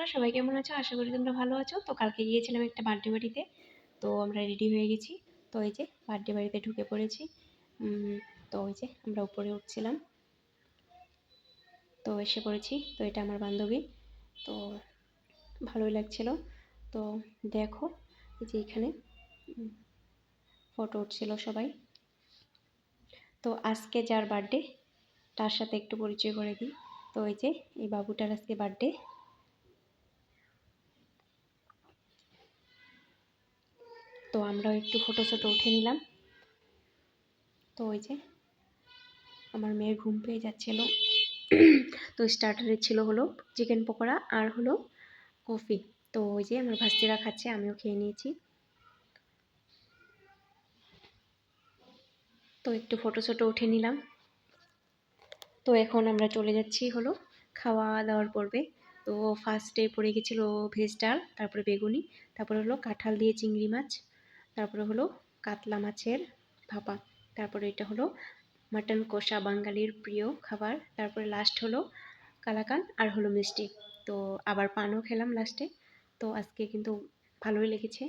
বন্ধুরা, সবাই কেমন আছো? আশা করি তোমরা ভালো আছো। তো কালকে গিয়েছিলাম একটা বার্থডে বাড়িতে তো আমরা রেডি হয়ে গেছি। তো এই যে বার্থডে বাড়িতে ঢুকে পড়েছি। তো ওই যে আমরা উপরে উঠছিলাম। তো এসে পড়েছি। তো এটা আমার বান্ধবী। তো ভালোই লাগছিল। তো দেখো, এই যে এখানে ফটো উঠছিল সবাই। তো আজকে যার বার্থডে, তার সাথে একটু পরিচয় করে দিই। তো এই যে এই বাবুটার আজকে বার্থডে। তো আমরাও একটু ফটো ফটো উঠে নিলাম। তো ওই যে আমার মেয়ের ঘুম পেয়ে যাচ্ছিল। তো স্টার্টারে ছিল হলো চিকেন পকোড়া আর হলো কফি তো ওই যে আমার ভাস্তিরা খাচ্ছে, আমিও খেয়ে নিয়েছি। তো একটু ফটো ফটো উঠে নিলাম। তো এখন আমরা চলে যাচ্ছি হলো খাওয়া দাওয়ার পর্বে। তো ফার্স্টে পড়ে গেছিল ভেজ ডাল, তারপরে বেগুনি, তারপরে হলো কাঁঠাল দিয়ে চিংড়ি মাছ। তারপরে হলো কাতলা মাছের ভাপা, তারপরে এটা হলো মাটন কষা বাঙালির প্রিয় খাবার, তারপরে লাস্ট হলো কালাকান আর হলো মিষ্টি। তো আবার পানও খেলাম লাস্টে তো আজকে কিন্তু ভালোই লেগেছে।